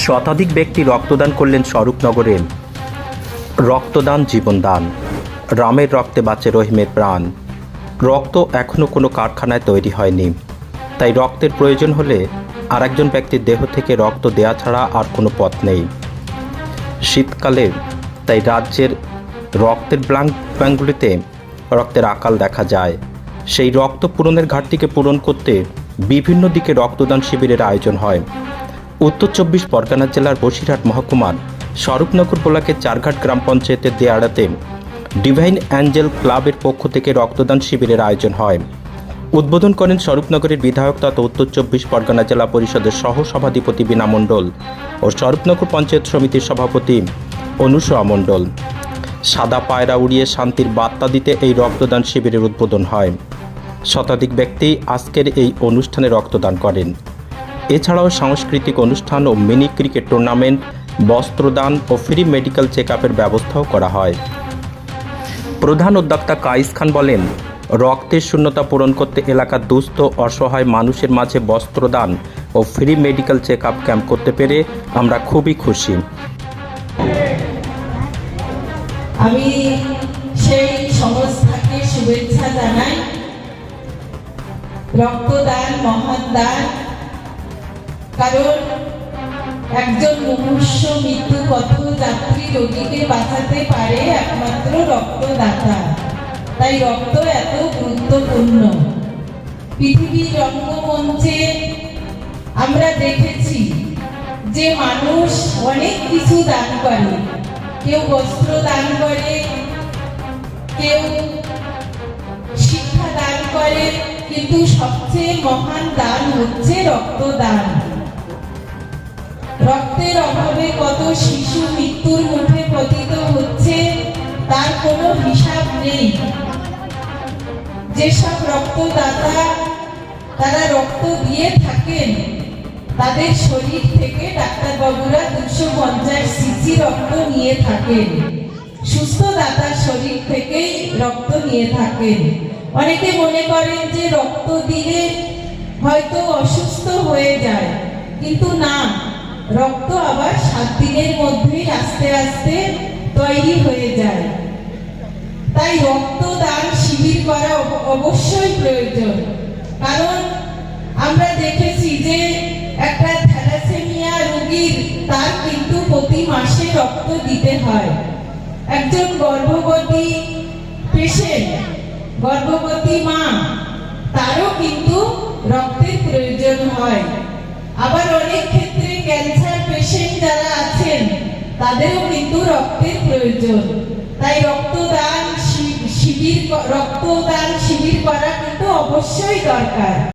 শতাধিক ব্যক্তি রক্তদান করলেন স্বরূপনগরে। রক্তদান জীবনদান। রামের রক্তে বাঁচে রহিমের প্রাণ। রক্ত এখনও কোনো কারখানায় তৈরি হয়নি। তাই রক্তের প্রয়োজন হলে আরেকজন ব্যক্তির দেহ থেকে রক্ত দেয়া ছাড়া আর কোনো পথ নেই। শীতকালে তাই রাজ্যের রক্তের ব্লাঙ্ক ব্যাঙ্কগুলিতে রক্তের আকাল দেখা যায়। সেই রক্ত পূরণের ঘাটতিকে পূরণ করতে বিভিন্ন দিকে রক্তদান শিবিরের আয়োজন হয়। উত্তর চব্বিশ পরগনা জেলার বসিরহাট মহকুমার স্বরূপনগর ব্লকের চারঘাট গ্রাম পঞ্চায়েতের দেয়াড়াতে ডিভাইন অ্যাঞ্জেল ক্লাবের পক্ষ থেকে রক্তদান শিবিরের আয়োজন হয়। উদ্বোধন করেন স্বরূপনগরের বিধায়ক তথা উত্তর চব্বিশ পরগনা জেলা পরিষদের সহ সভাধিপতি বীণা মণ্ডল ও স্বরূপনগর পঞ্চায়েত সমিতির সভাপতি অনুসয়া মণ্ডল। সাদা পায়রা উড়িয়ে শান্তির বার্তা দিতে এই রক্তদান শিবিরের উদ্বোধন হয়। শতাধিক ব্যক্তি আজকের এই অনুষ্ঠানে রক্তদান করেন। এছাড়াও সাংস্কৃতিক অনুষ্ঠান ও মিনি ক্রিকেট টুর্নামেন্ট, বস্ত্রদান ও ফ্রি মেডিকেল চেক ব্যবস্থাও করা হয়। প্রধান উদ্যোক্তা কাইস খান বলেন, রক্তের শূন্যতা পূরণ করতে এলাকার দুস্থ অসহায় মানুষের মাঝে বস্ত্রদান ও free medical check up camp করতে পেরে আমরা খুবই খুশি। আমি সেই সংস্থাকে শুভেচ্ছা জানাই। রক্তদান মহান দান কারণ একজন মুমূর্ষ মৃত্যু পথ যাত্রী রোগীকে বাঁচাতে পারে একমাত্র রক্তদাতা। তাই রক্ত এত গুরুত্বপূর্ণ। পৃথিবীর রঙ্গমঞ্চে আমরা দেখেছি যে মানুষ অনেক কিছু দান করে। কেউ বস্ত্র দান করে, কেউ শিক্ষা দান করে, কিন্তু সবচেয়ে মহান দান হচ্ছে রক্তদান। রক্তের অভাবে কত শিশু মৃত্যুর মুখে পতিত হচ্ছে, তার কোনো হিসাব নেই। যেসব রক্তদাতা, তারা রক্ত দিয়ে থাকেন, তাদের শরীর থেকে ডাক্তারবাবুরা দুশো পঞ্চাশ সিসি রক্ত নিয়ে থাকেন। সুস্থ দাতার শরীর থেকেই রক্ত নিয়ে থাকেন। অনেকে মনে করেন যে রক্ত দিলে হয়তো অসুস্থ হয়ে যায়, কিন্তু না। রক্ত আবার সাত দিনের মধ্যেই আস্তে আস্তে তৈরি হয়ে যায়। তাই রক্তদান শিবির করা অব- অবশ্যই প্রয়োজন। কারণ আমরা দেখেছি যে একটা থ্যালাসেমিয়া রোগীর তার কিন্তু প্রতি মাসে রক্ত দিতে হয়। একজন গর্ভবতী পেশেন্ট, গর্ভবতী মা, তারও কিন্তু রক্তের প্রয়োজন হয়। তাদেরও কিন্তু রক্তের প্রয়োজন। তাই রক্তদান শিবির রক্তদান শিবির করা কিন্তু অবশ্যই দরকার।